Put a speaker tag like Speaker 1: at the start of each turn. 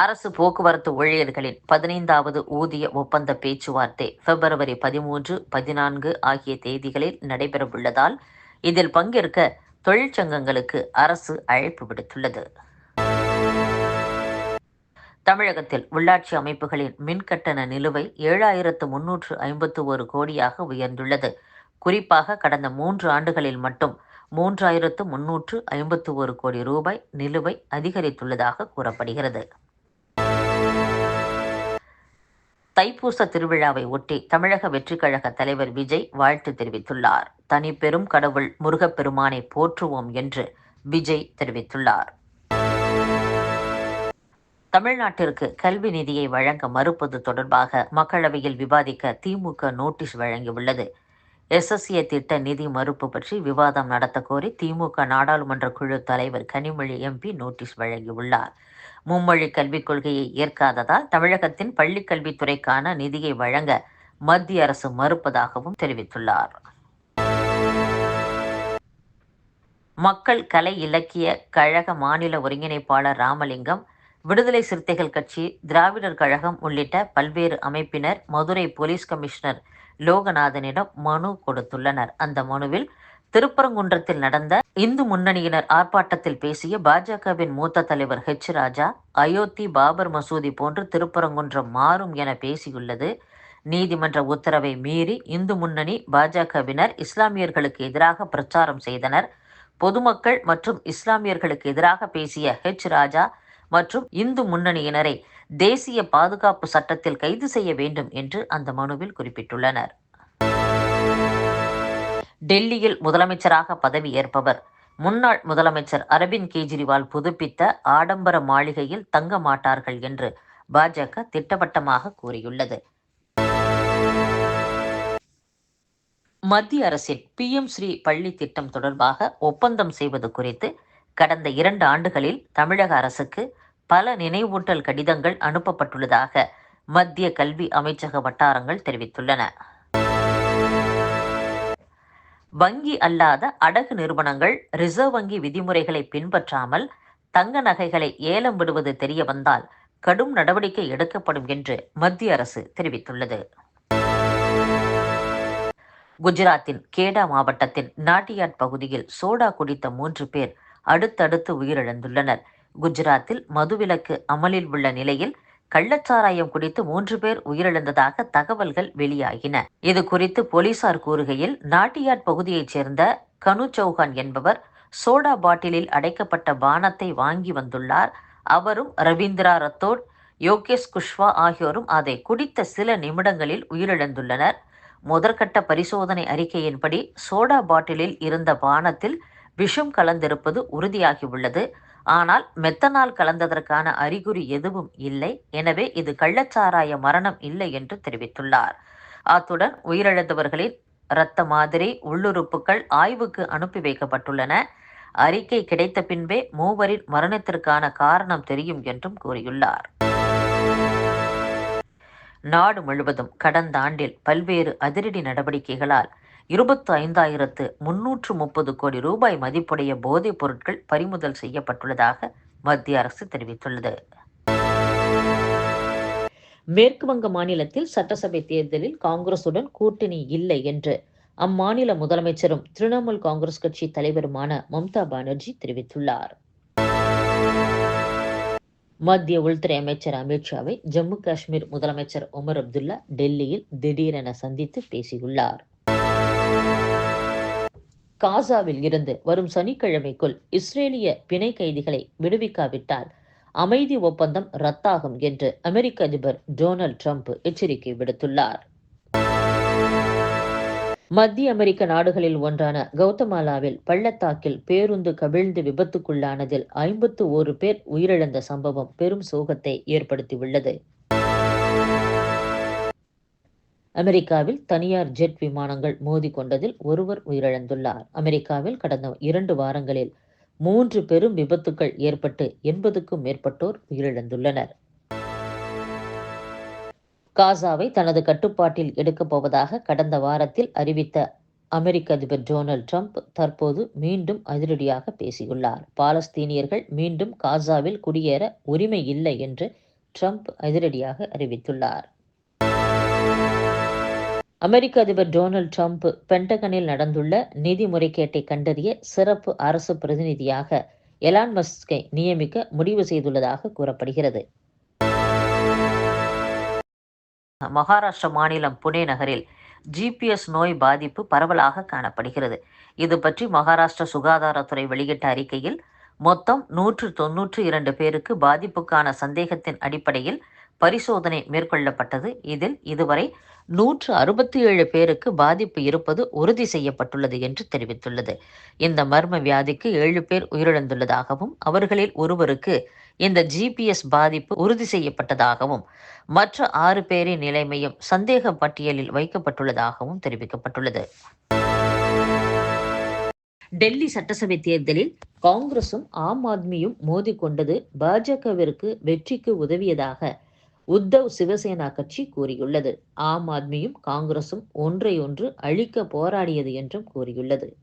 Speaker 1: அரசு போக்குவரத்து ஊழியர்களின் பதினைந்தாவது ஊதிய ஒப்பந்த பேச்சுவார்த்தை பிப்ரவரி பதிமூன்று பதினான்கு ஆகிய தேதிகளில் நடைபெறவுள்ளதால் இதில் பங்கேற்க தொழிற்சங்கங்களுக்கு அரசு அழைப்பு விடுத்துள்ளது. தமிழகத்தில் உள்ளாட்சி அமைப்புகளின் மின்கட்டண நிலுவை ஏழாயிரத்து முன்னூற்று ஐம்பத்து ஒரு கோடியாக உயர்ந்துள்ளது. குறிப்பாக கடந்த மூன்று ஆண்டுகளில் மட்டும் மூன்றாயிரத்து முன்னூற்று ஐம்பத்து ஒரு கோடி ரூபாய் நிலுவை அதிகரித்துள்ளதாக கூறப்படுகிறது. தைப்பூச திருவிழாவை ஒட்டி தமிழக வெற்றிக்கழக தலைவர் விஜய் வாழ்த்து தெரிவித்துள்ளார். தனி பெரும் கடவுள் முருகப்பெருமானை போற்றுவோம் என்று விஜய் தெரிவித்துள்ளார். தமிழ்நாட்டிற்கு கல்வி நிதியை வழங்க மறுப்பது தொடர்பாக மக்களவையில் விவாதிக்க திமுக நோட்டீஸ் வழங்கியுள்ளது. எஸ்எஸ்ஏ திட்ட நிதி மறுப்பு பற்றி விவாதம் நடத்த கோரி திமுக நாடாளுமன்ற குழு தலைவர் கனிமொழி எம்பி நோட்டீஸ் வழங்கியுள்ளார். மும்மொழி கல்விக் கொள்கையை ஏற்காததால் தமிழகத்தின் பள்ளிக் கல்வித்துறைக்கான நிதியை வழங்க மத்திய அரசு மறுப்பதாகவும் தெரிவித்துள்ளார். மக்கள் கலை இலக்கிய கழக மாநில ஒருங்கிணைப்பாளர் ராமலிங்கம் விடுதலை சிறுத்தைகள் கட்சி திராவிடர் கழகம் உள்ளிட்ட பல்வேறு அமைப்பினர் மதுரை போலீஸ் கமிஷனர் லோகநாதனிடம் மனு கொடுத்துள்ளனர். அந்த மனுவில் திருப்பரங்குன்றத்தில் நடந்த இந்து முன்னணியினர் ஆர்ப்பாட்டத்தில் பேசிய பாஜகவின் மூத்த தலைவர் ஹெச் ராஜா அயோத்தி பாபர் மசூதி போன்று திருப்பரங்குன்றம் மாறும் என பேசியுள்ளது. நீதிமன்ற உத்தரவை மீறி இந்து முன்னணி பாஜகவினர் இஸ்லாமியர்களுக்கு எதிராக பிரச்சாரம் செய்தனர். பொதுமக்கள் மற்றும் இஸ்லாமியர்களுக்கு எதிராக பேசிய ஹெச் ராஜா மற்றும் இந்து முன்னணியினரை தேசிய பாதுகாப்பு சட்டத்தில் கைது செய்ய வேண்டும் என்று அந்த மனுவில் குறிப்பிட்டுள்ளனர். டெல்லியில் முதலமைச்சராக பதவி ஏற்பவர் முன்னாள் முதலமைச்சர் அரவிந்த் கெஜ்ரிவால் புதுப்பித்த ஆடம்பர மாளிகையில் தங்க மாட்டார்கள் என்று பாஜக திட்டவட்டமாக கூறியுள்ளது. மத்திய அரசின் பிஎம் ஸ்ரீ பள்ளி திட்டம் தொடர்பாக ஒப்பந்தம் செய்வது குறித்து கடந்த இரண்டு ஆண்டுகளில் தமிழக அரசுக்கு பல நினைவூட்டல் கடிதங்கள் அனுப்பப்பட்டுள்ளதாக மத்திய கல்வி அமைச்சக வட்டாரங்கள் தெரிவித்துள்ளன. வங்கி அல்லாத அடகு நிறுவனங்கள் ரிசர்வ் வங்கி விதிமுறைகளை பின்பற்றாமல் தங்க நகைகளை ஏலம் விடுவது தெரிய வந்தால் கடும் நடவடிக்கை எடுக்கப்படும் என்று மத்திய அரசு தெரிவித்துள்ளது. குஜராத்தின் கேடா மாவட்டத்தின் நாட்டியாட் பகுதியில் சோடா குடித்த மூன்று பேர் அடுத்தடுத்து உயிரிழந்துள்ளனர். குஜராத்தில் மதுவிலக்கு அமலில் உள்ள நிலையில் கள்ளச்சாராயம் குடித்து மூன்று பேர் உயிரிழந்ததாக தகவல்கள் வெளியாகின. இது குறித்து போலீசார் கூறுகையில் நாட்டியாட் பகுதியைச் சேர்ந்த கனு சௌஹான் என்பவர் சோடா பாட்டிலில் அடைக்கப்பட்ட பானத்தை வாங்கி வந்துள்ளார். அவரும் ரவீந்திரா ரத்தோட் யோகேஷ் குஷ்வா ஆகியோரும் அதை குடித்த சில நிமிடங்களில் உயிரிழந்துள்ளனர். முதற்கட்ட பரிசோதனை அறிக்கையின்படி சோடா பாட்டிலில் இருந்த பானத்தில் விஷம் கலந்திருப்பது உறுதியாகியுள்ளது. ஆனால் மெத்தனால் கலந்ததற்கான அறிகுறி எதுவும் இல்லை. எனவே இது கள்ளச்சாராய மரணம் இல்லை என்று தெரிவித்துள்ளார். அத்துடன் உயிரிழந்தவர்களின் இரத்த மாதிரி உள்ளுறுப்புகள் ஆய்வுக்கு அனுப்பி வைக்கப்பட்டுள்ளன. அறிக்கை கிடைத்த பின்பே மூவரின் மரணத்திற்கான காரணம் தெரியும் என்றும் கூறியுள்ளார். நாடு முழுவதும் கடந்த ஆண்டில் பல்வேறு அதிரடி நடவடிக்கைகளால் இருபத்து ஐந்தாயிரத்து முன்னூற்று முப்பது கோடி ரூபாய் மதிப்புடைய போதைப் பொருட்கள் பறிமுதல் செய்யப்பட்டுள்ளதாக மத்திய அரசு தெரிவித்துள்ளது. மேற்கு வங்க மாநிலத்தில் சட்டசபை தேர்தலில் காங்கிரசுடன் கூட்டணி இல்லை என்று அம்மாநில முதலமைச்சரும் திரிணாமுல் காங்கிரஸ் கட்சி தலைவருமான மம்தா பானர்ஜி தெரிவித்துள்ளார். மத்திய உள்துறை அமைச்சர் அமித்ஷாவை ஜம்மு காஷ்மீர் முதலமைச்சர் உமர் அப்துல்லா டெல்லியில் திடீரென சந்தித்து பேசியுள்ளார். காசாவில் இருந்து வரும் சனிக்கிழமைக்குள் இஸ்ரேலிய பிணை கைதிகளை விடுவிக்காவிட்டால் அமைதி ஒப்பந்தம் ரத்தாகும் என்று அமெரிக்க அதிபர் டொனால்ட் ட்ரம்ப் எச்சரிக்கை விடுத்துள்ளார். மத்திய அமெரிக்க நாடுகளில் ஒன்றான கௌதமாலாவில் பள்ளத்தாக்கில் பேருந்து கவிழ்ந்து விபத்துக்குள்ளானதில் ஐம்பத்து ஓரு பேர் உயிரிழந்த சம்பவம் பெரும் சோகத்தை ஏற்படுத்தியுள்ளது. அமெரிக்காவில் தனியார் ஜெட் விமானங்கள் மோதி கொண்டதில் ஒருவர் உயிரிழந்துள்ளார். அமெரிக்காவில் கடந்த இரண்டு வாரங்களில் மூன்று பெரும் விபத்துக்கள் ஏற்பட்டு எண்பதுக்கும் மேற்பட்டோர் உயிரிழந்துள்ளனர். காசாவை தனது கட்டுப்பாட்டில் எடுக்கப் போவதாக கடந்த வாரத்தில் அறிவித்த அமெரிக்க அதிபர் டொனால்ட் ட்ரம்ப் தற்போது மீண்டும் அதிரடியாக பேசியுள்ளார். பாலஸ்தீனியர்கள் மீண்டும் காசாவில் குடியேற உரிமை இல்லை என்று ட்ரம்ப் அதிரடியாக அறிவித்துள்ளார். அமெரிக்க அதிபர் டொனால்டு ட்ரம்ப் பென்டகனில் நடந்துள்ள நிதி முறைகேட்டை கண்டறிய சிறப்பு அரசு பிரதிநிதியாக எலான் மஸ்கை நியமிக்க முடிவு செய்துள்ளதாக கூறப்படுகிறது. மகாராஷ்டிர மாநிலம் புனே நகரில் ஜிபிஎஸ் நோய் பாதிப்பு பரவலாக காணப்படுகிறது. இது பற்றி மகாராஷ்டிர சுகாதாரத்துறை வெளியிட்ட அறிக்கையில் மொத்தம் நூற்று தொன்னூற்று இரண்டு பேருக்கு பாதிப்புக்கான சந்தேகத்தின் அடிப்படையில் பரிசோதனை மேற்கொள்ளப்பட்டது. இதில் இதுவரை நூற்று அறுபத்தி ஏழு பேருக்கு பாதிப்பு இருப்பது உறுதி செய்யப்பட்டுள்ளது என்று தெரிவித்துள்ளது. இந்த மர்ம வியாதிக்கு ஏழு பேர் உயிரிழந்துள்ளதாகவும் அவர்களில் ஒருவருக்கு இந்த ஜிபிஎஸ் பாதிப்பு உறுதி செய்யப்பட்டதாகவும் மற்ற ஆறு பேரின் நிலைமையும் சந்தேக பட்டியலில் வைக்கப்பட்டுள்ளதாகவும் தெரிவிக்கப்பட்டுள்ளது. டெல்லி சட்டசபை தேர்தலில் காங்கிரசும் ஆம் ஆத்மியும் மோதிக்கொண்டது பாஜகவிற்கு வெற்றிக்கு உதவியதாக உத்தவ் சிவசேனா கட்சி கூறியுள்ளது. ஆம் ஆத்மியும் காங்கிரசும் ஒன்றை ஒன்று அழிக்க போராடியது என்றும் கூறியுள்ளது.